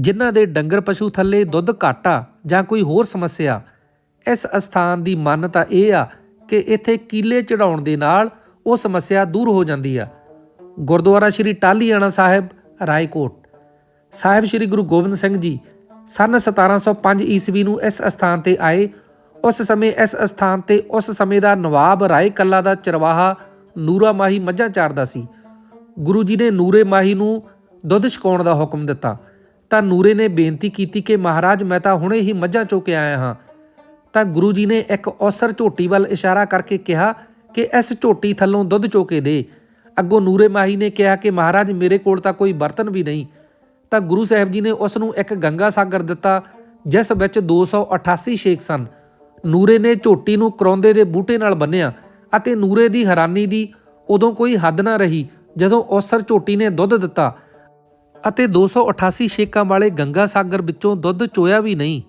ਜਿਨ੍ਹਾਂ ਦੇ ਡੰਗਰ ਪਸ਼ੂ ਥੱਲੇ ਦੁੱਧ ਘਾਟਾ ਜਾਂ ਕੋਈ ਹੋਰ ਸਮੱਸਿਆ। ਇਸ ਅਸਥਾਨ ਦੀ ਮਾਨਤਾ ਇਹ ਆ ਕਿ ਇੱਥੇ ਕੀਲੇ ਚੜਾਉਣ ਦੇ ਨਾਲ ਉਹ ਸਮੱਸਿਆ ਦੂਰ ਹੋ ਜਾਂਦੀ ਆ। ਗੁਰਦੁਆਰਾ ਸ਼੍ਰੀ ਟਾਹਲੀਆਣਾ ਸਾਹਿਬ, ਰਾਏਕੋਟ। ਸਾਹਿਬ ਸ੍ਰੀ ਗੁਰੂ ਗੋਬਿੰਦ ਸਿੰਘ ਜੀ ਸਨ 1705 ਈਸਵੀ ਨੂੰ ਇਸ ਅਸਥਾਨ ਤੇ ਆਏ। ਉਸ ਸਮੇਂ ਇਸ ਅਸਥਾਨ ਤੇ ਉਸ ਸਮੇਂ ਦਾ ਨਵਾਬ ਰਾਏ ਕੱਲਾ ਦਾ ਚਰਵਾਹਾ ਨੂਰਾ ਮਾਹੀ ਮੱਝਾਂ ਚਾਰਦਾ ਸੀ। ਗੁਰੂ ਜੀ ਨੇ ਨੂਰੇ ਮਾਹੀ ਨੂੰ ਦੁੱਧ ਛਕਾਉਣ ਦਾ ਹੁਕਮ ਦਿੱਤਾ। ਤਾਂ ਨੂਰੇ ਨੇ ਬੇਨਤੀ ਕੀਤੀ ਕਿ ਮਹਾਰਾਜ, ਮੈਂ ਤਾਂ ਹੁਣੇ ਹੀ ਮੱਝਾਂ ਚੋ ਕੇ ਆਇਆ ਹਾਂ। ਤਾਂ ਗੁਰੂ ਜੀ ਨੇ ਇੱਕ ਔਸਰ ਝੋਟੀ ਵੱਲ ਇਸ਼ਾਰਾ ਕਰਕੇ ਕਿਹਾ ਕਿ ਇਸ ਝੋਟੀ ਥੱਲੋਂ ਦੁੱਧ ਚੋ ਕੇ ਦੇ। ਅੱਗੋਂ ਨੂਰੇ ਮਾਹੀ ਨੇ ਕਿਹਾ ਕਿ ਮਹਾਰਾਜ, ਮੇਰੇ ਕੋਲ ਤਾਂ ਕੋਈ ਬਰਤਨ ਵੀ ਨਹੀਂ। ਤਾਂ ਗੁਰੂ ਸਾਹਿਬ ਜੀ ਨੇ ਉਸ ਨੂੰ ਇੱਕ ਗੰਗਾ ਸਾਗਰ ਦਿੱਤਾ, ਜਿਸ ਵਿੱਚ 288 ਸ਼ੇਖ ਸਨ। ਨੂਰੇ ਨੇ ਝੋਟੀ ਨੂੰ ਕਰੌਂਦੇ ਦੇ ਬੂਟੇ ਨਾਲ ਬੰਨਿਆ ਅਤੇ ਨੂਰੇ ਦੀ ਹੈਰਾਨੀ ਦੀ ਉਦੋਂ ਕੋਈ ਹੱਦ ਨਾ ਰਹੀ ਜਦੋਂ ਔਸਰ ਝੋਟੀ ਨੇ ਦੁੱਧ ਦਿੱਤਾ। ਅਤੇ 288 ਛੇਕਾਂ ਵਾਲੇ ਗੰਗਾ ਸਾਗਰ ਵਿੱਚੋਂ ਦੁੱਧ ਚੋਇਆ ਵੀ ਨਹੀਂ।